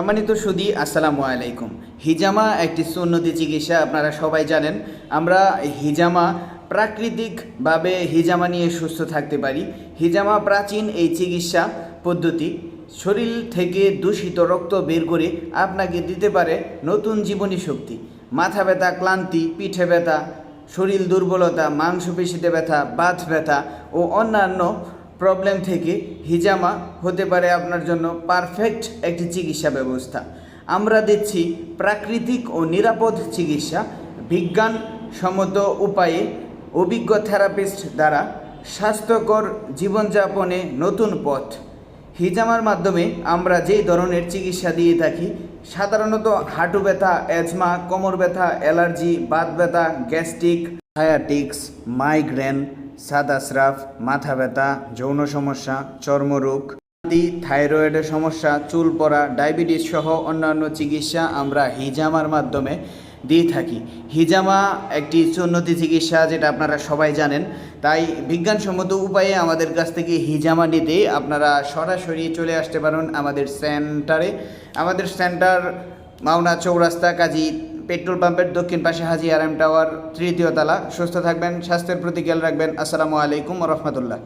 সম্মানিত সুদী, আসসালামু আলাইকুম। হিজামা একটি সুন্নতি চিকিৎসা, আপনারা সবাই জানেন। আমরা হিজামা প্রাকৃতিকভাবে হিজামা নিয়ে সুস্থ থাকতে পারি। হিজামা প্রাচীন এই চিকিৎসা পদ্ধতি, শরীর থেকে দূষিত রক্ত বের করে আপনাকে দিতে পারে নতুন জীবনী শক্তি। মাথা ব্যথা, ক্লান্তি, পিঠে ব্যথা, শরীর দুর্বলতা, মাংসপেশিতে ব্যথা, বাত ব্যথা ও অন্যান্য প্রবলেম থেকে হিজামা হতে পারে আপনার জন্য পারফেক্ট একটি চিকিৎসা ব্যবস্থা। আমরা দিচ্ছি প্রাকৃতিক ও নিরাপদ চিকিৎসা বিজ্ঞানসম্মত উপায়ে অভিজ্ঞ থেরাপিস্ট দ্বারা স্বাস্থ্যকর জীবনযাপনে নতুন পথ। হিজামার মাধ্যমে আমরা যেই ধরনের চিকিৎসা দিয়ে থাকি, সাধারণত হাঁটু ব্যথা অ্যাজমা কোমর ব্যথা অ্যালার্জি বাত ব্যথা গ্যাস্ট্রিক সায়াটিক্স মাইগ্রেন সাদা স্রাফ মাথা ব্যথা যৌন সমস্যা চর্মরোগ ক্লান্তি, থাইরয়েডের সমস্যা চুল পড়া ডায়াবেটিস সহ অন্যান্য চিকিৎসা আমরা হিজামার মাধ্যমে দিয়ে থাকি। হিজামা একটি সুন্নতি চিকিৎসা যেটা আপনারা সবাই জানেন। তাই বিজ্ঞানসম্মত উপায়ে আমাদের কাছ থেকে হিজামা নিতে আপনারা সরাসরি চলে আসতে পারেন আমাদের সেন্টারে। আমাদের সেন্টার মাওনা চৌরাস্তা কাজী পেট্রোল পাম্পের দক্ষিণ পাশে হাজি আরাম টাওয়ার, তৃতীয় তালা। সুস্থ থাকবেন, স্বাস্থ্যের প্রতি খেয়াল রাখবেন। আসসালামু আলাইকুম রহমতুল্লাহ।